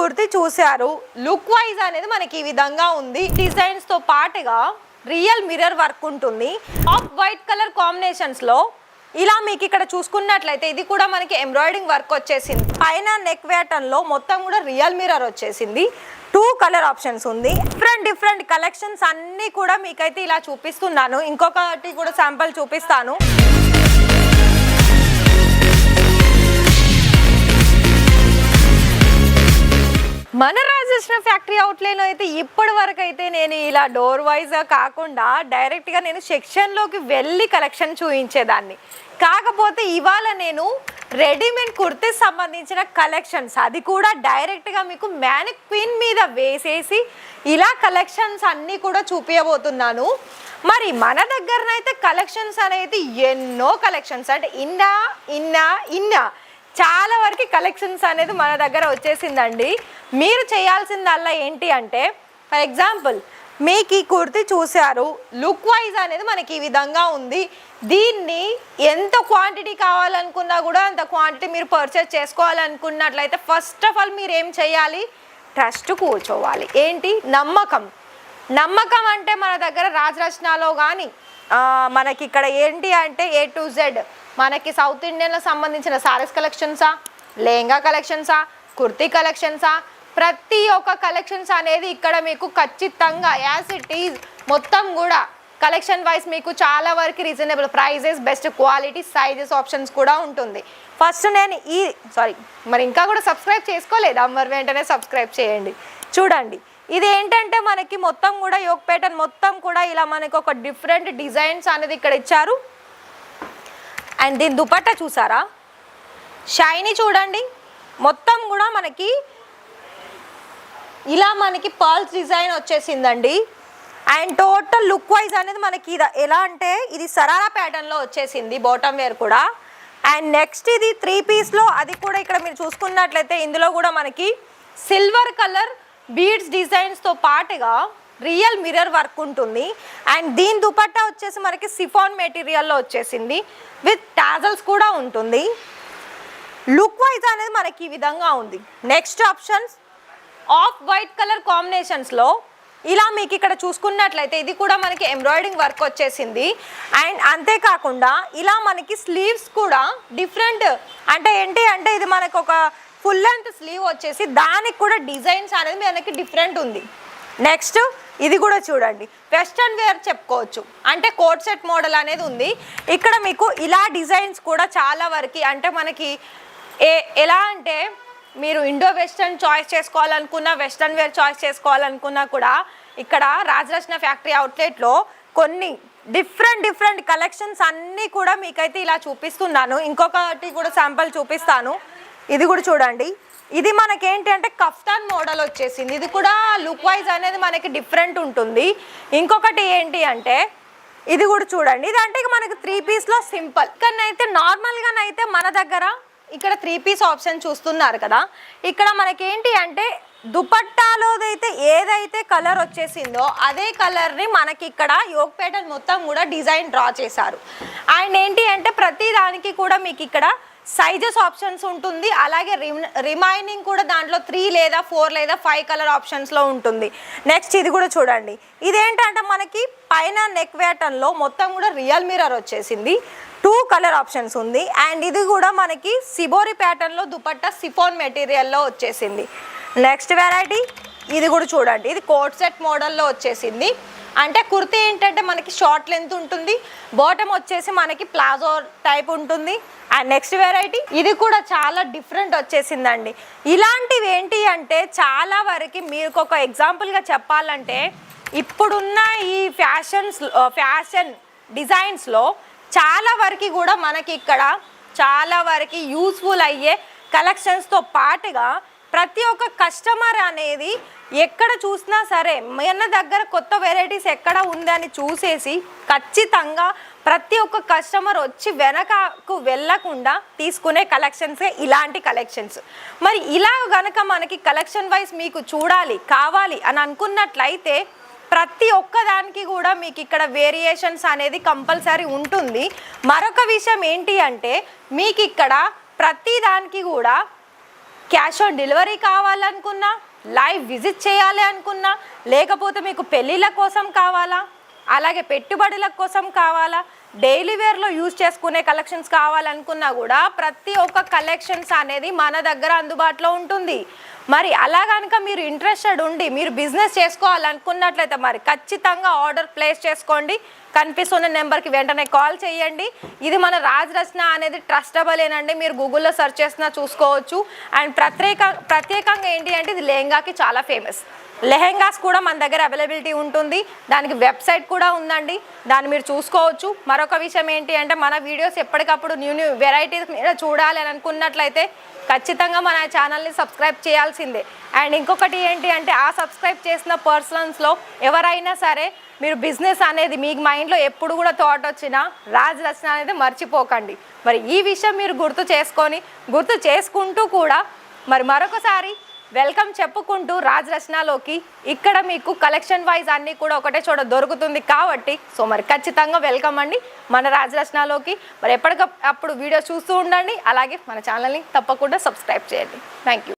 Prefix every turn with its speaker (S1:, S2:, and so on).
S1: కుర్తి చూశారు. Look wise అనేది మనకి ఈ విధంగా ఉంది. డిజైన్స్తో పాటుగా రియల్ మిర్రర్ వర్క్ ఉంటుంది. ఆఫ్ వైట్ కలర్ కాంబినేషన్స్లో ఇలా మీకు ఇక్కడ చూసుకున్నట్లయితే ఇది కూడా మనకి ఎంబ్రాయిడింగ్ వర్క్ వచ్చేసింది. పైన నెక్ వేటన్లో మొత్తం కూడా రియల్ మిర్రర్ వచ్చేసింది. టూ కలర్ ఆప్షన్స్ ఉంది. డిఫరెంట్ డిఫరెంట్ కలెక్షన్స్ అన్నీ కూడా మీకైతే ఇలా చూపిస్తున్నాను. ఇంకొకటి కూడా శాంపుల్ చూపిస్తాను. మన రాజకృష్ణ ఫ్యాక్టరీ అవుట్లైన్లో అయితే ఇప్పటి వరకు అయితే నేను ఇలా డోర్ వైజ్గా కాకుండా డైరెక్ట్గా నేను సెక్షన్లోకి వెళ్ళి కలెక్షన్ చూపించేదాన్ని కాకపోతే ఇవాళ నేను రెడీమేడ్ కుర్తీస్ సంబంధించిన కలెక్షన్స్ అది కూడా డైరెక్ట్గా మీకు మ్యానిక్విన్ మీద వేసేసి ఇలా కలెక్షన్స్ అన్నీ కూడా చూపించబోతున్నాను మరి మన దగ్గరనైతే కలెక్షన్స్ అనేది ఎన్నో కలెక్షన్స్ అంటే ఇన్నా ఇన్నా ఇన్నా చాలా వరకు కలెక్షన్స్ అనేది మన దగ్గర వచ్చేసిందండి. మీరు చేయాల్సిందల్లా ఏంటి అంటే ఫర్ ఎగ్జాంపుల్ మీకు ఈ కుర్తి చూశారు లుక్ వైజ్ అనేది మనకి ఈ విధంగా ఉంది. దీన్ని ఎంత క్వాంటిటీ కావాలనుకున్నా కూడా అంత క్వాంటిటీ మీరు పర్చేస్ చేసుకోవాలనుకున్నట్లయితే ఫస్ట్ ఆఫ్ ఆల్ మీరు ఏం చేయాలి? ట్రస్ట్ కూర్చోవాలి. ఏంటి? నమ్మకం. నమ్మకం అంటే మన దగ్గర రాజరచనలో కానీ మనకి ఇక్కడ ఏంటి అంటే ఏ టు జెడ్ మనకి సౌత్ ఇండియన్లో సంబంధించిన సారీస్ కలెక్షన్సా లెహంగా కలెక్షన్సా కుర్తీ కలెక్షన్సా ప్రతి ఒక్క కలెక్షన్స్ అనేది ఇక్కడ మీకు ఖచ్చితంగా యాజ్ ఇట్ ఈజ్ మొత్తం కూడా కలెక్షన్ వైజ్ మీకు చాలా వరకు reasonable prices best quality sizes options కూడా ఉంటుంది. ఫస్ట్ నేను ఈ సారీ మరి ఇంకా కూడా సబ్స్క్రైబ్ చేసుకోలేదు. అమ్మర్ వెంటనే సబ్స్క్రైబ్ చేయండి. చూడండి. ఇది ఏంటంటే మనకి మొత్తం కూడా యోగ్ ప్యాటర్న్ మొత్తం కూడా ఇలా మనకి ఒక డిఫరెంట్ డిజైన్స్ అనేది ఇక్కడ ఇచ్చారు. అండ్ దీని దుపట్టా చూసారా? షైనీ చూడండి. మొత్తం కూడా మనకి ఇలా మనకి పర్ల్స్ డిజైన్ వచ్చేసిందండి. అండ్ టోటల్ లుక్ వైజ్ అనేది మనకి ఇది ఎలా అంటే ఇది సరారా ప్యాటర్న్లో వచ్చేసింది బాటమ్ వేర్ కూడా. అండ్ నెక్స్ట్ ఇది త్రీ పీస్లో అది కూడా ఇక్కడ మీరు చూసుకున్నట్లయితే ఇందులో కూడా మనకి సిల్వర్ కలర్ బీడ్స్ డిజైన్స్తో పాటుగా రియల్ మిర్రర్ వర్క్ ఉంటుంది. అండ్ దీని దుపట్టా వచ్చేసి మనకి సిఫాన్ మెటీరియల్లో వచ్చేసింది. విత్ టాజల్స్ కూడా ఉంటుంది. లుక్ వైజ్ అనేది మనకి ఈ విధంగా ఉంది. Next options off white colour కాంబినేషన్స్లో ఇలా మీకు ఇక్కడ చూసుకున్నట్లయితే ఇది కూడా మనకి ఎంబ్రాయిడింగ్ వర్క్ వచ్చేసింది. అండ్ అంతేకాకుండా ఇలా మనకి స్లీవ్స్ కూడా డిఫరెంట్ అంటే ఏంటి అంటే ఇది మనకు ఒక ఫుల్ లెంత్ స్లీవ్ వచ్చేసి దానికి కూడా డిజైన్స్ అనేది మనకి డిఫరెంట్ ఉంది. నెక్స్ట్ ఇది కూడా చూడండి. వెస్టర్న్ వేర్ చెప్పుకోవచ్చు. అంటే కోట్ సెట్ మోడల్ అనేది ఉంది. ఇక్కడ మీకు ఇలా డిజైన్స్ కూడా చాలా వరకు అంటే మనకి ఏ ఎలా అంటే మీరు ఇండో వెస్టర్న్ చాయిస్ చేసుకోవాలనుకున్నా వెస్టర్న్ వేర్ చాయిస్ చేసుకోవాలనుకున్నా కూడా ఇక్కడ రాజరచన ఫ్యాక్టరీ అవుట్లెట్లో కొన్ని డిఫరెంట్ డిఫరెంట్ కలెక్షన్స్ అన్నీ కూడా మీకైతే ఇలా చూపిస్తున్నాను. ఇంకొకటి కూడా శాంపుల్ చూపిస్తాను. ఇది కూడా చూడండి. ఇది మనకేంటి అంటే కఫ్తాన్ మోడల్ వచ్చేసింది. ఇది కూడా లుక్ వైజ్ అనేది మనకి డిఫరెంట్ ఉంటుంది. ఇంకొకటి ఏంటి అంటే ఇది కూడా చూడండి. ఇది అంటే ఇక మనకి త్రీ పీస్లో సింపుల్ కానీ అయితే నార్మల్గానైతే మన దగ్గర ఇక్కడ త్రీ పీస్ ఆప్షన్ చూస్తున్నారు కదా. ఇక్కడ మనకేంటి అంటే దుపట్టాలోదైతే ఏదైతే కలర్ వచ్చేసిందో అదే కలర్ని మనకి ఇక్కడ యోగపేట మొత్తం కూడా డిజైన్ డ్రా చేశారు. అండ్ ఏంటి అంటే ప్రతి దానికి కూడా మీకు ఇక్కడ సైజెస్ ఆప్షన్స్ ఉంటుంది. అలాగే రిమైనింగ్ కూడా దాంట్లో త్రీ లేదా ఫోర్ లేదా ఫైవ్ కలర్ ఆప్షన్స్లో ఉంటుంది. నెక్స్ట్ ఇది కూడా చూడండి. ఇదేంటంటే మనకి పైన నెక్ వేటన్లో మొత్తం కూడా రియల్ మిరర్ వచ్చేసింది. టూ కలర్ ఆప్షన్స్ ఉంది. అండ్ ఇది కూడా మనకి సిబోరి ప్యాటర్న్లో దుపట్టా సిఫోన్ మెటీరియల్లో వచ్చేసింది. నెక్స్ట్ వెరైటీ ఇది కూడా చూడండి. ఇది కోట్ సెట్ మోడల్లో వచ్చేసింది. అంటే కుర్తీ ఏంటంటే మనకి షార్ట్ లెంత్ ఉంటుంది. బాటమ్ వచ్చేసి మనకి ప్లాజో టైప్ ఉంటుంది. అండ్ నెక్స్ట్ వెరైటీ ఇది కూడా చాలా డిఫరెంట్ వచ్చేసిందండి. ఇలాంటివి ఏంటి అంటే చాలా వరకు మీకు ఒక ఎగ్జాంపుల్గా చెప్పాలంటే ఇప్పుడున్న ఈ ఫ్యాషన్స్ ఫ్యాషన్ డిజైన్స్లో చాలా వరకు కూడా మనకి ఇక్కడ చాలా వరకు యూస్ఫుల్ అయ్యే కలెక్షన్స్తో పాటుగా ప్రతి ఒక్క కస్టమర్ అనేది ఎక్కడ చూసినా సరే మన దగ్గర కొత్త వెరైటీస్ ఎక్కడ ఉందని చూసేసి ఖచ్చితంగా ప్రతి ఒక్క కస్టమర్ వచ్చి వెనకకు వెళ్ళకుండా తీసుకునే కలెక్షన్సే ఇలాంటి కలెక్షన్స్ మరి ఇలా గనక మనకి కలెక్షన్ వైజ్ మీకు చూడాలి కావాలి అని అనుకున్నట్లయితే ప్రతి ఒక్కదానికి కూడా మీకు ఇక్కడ వేరియేషన్స్ అనేది కంపల్సరీ ఉంటుంది. మరొక విషయం ఏంటి అంటే మీకు ఇక్కడ ప్రతి దానికి కూడా క్యాష్ ఆన్ డెలివరీ కావాలనుకున్నా లైవ్ విజిట్ చేయాలి అనుకున్నా లేకపోతే మీకు పెళ్ళిళ్ళ కోసం కావాలా? అలాగే పెట్టుబడుల కోసం కావాలా? డైలీ వేర్లో యూజ్ చేసుకునే కలెక్షన్స్ కావాలనుకున్నా కూడా ప్రతి ఒక్క కలెక్షన్స్ అనేది మన దగ్గర అందుబాటులో ఉంటుంది. మరి అలా కనుక మీరు ఇంట్రెస్టెడ్ ఉండి మీరు బిజినెస్ చేసుకోవాలనుకున్నట్లయితే మరి ఖచ్చితంగా ఆర్డర్ ప్లేస్ చేసుకోండి. కనిపిస్తున్న నెంబర్కి వెంటనే కాల్ చేయండి. ఇది మన రాజరచన అనేది ట్రస్టబుల్ ఏనండి. మీరు గూగుల్లో సెర్చ్ చేసినా చూసుకోవచ్చు. అండ్ ప్రత్యేక ప్రత్యేకంగా ఏంటి అంటే ఇది లెహంగాకి చాలా ఫేమస్ లెహెంగాస్ కూడా మన దగ్గర అవైలబిలిటీ ఉంటుంది. దానికి వెబ్సైట్ కూడా ఉందండి. దాన్ని మీరు చూసుకోవచ్చు. మరొక విషయం ఏంటి అంటే మన వీడియోస్ ఎప్పటికప్పుడు న్యూ న్యూ వెరైటీస్ మీద చూడాలి అని అనుకున్నట్లయితే ఖచ్చితంగా మన ఛానల్ని సబ్స్క్రైబ్ చేయాల్సిందే. అండ్ ఇంకొకటి ఏంటి అంటే ఆ సబ్స్క్రైబ్ చేసిన పర్సన్స్లో ఎవరైనా సరే మీరు బిజినెస్ అనేది మీకు మైండ్లో ఎప్పుడు కూడా థాట్ వచ్చినా రాజ్ రచన అనేది మర్చిపోకండి. మరి ఈ విషయం మీరు గుర్తు చేసుకొని గుర్తు చేసుకుంటూ కూడా మరి మరొకసారి వెల్కమ్ చెప్పుకుంటూ రాజ్ రచనలోకి ఇక్కడ మీకు కలెక్షన్ వైజ్ అన్నీ కూడా ఒకటే చోట దొరుకుతుంది కాబట్టి సో మరి ఖచ్చితంగా వెల్కమ్ అండి మన రాజ్ రచనలోకి మరి ఎప్పటికప్పుడు వీడియో చూస్తూ ఉండండి. అలాగే మన ఛానల్ని తప్పకుండా సబ్స్క్రైబ్ చేయండి. Thank you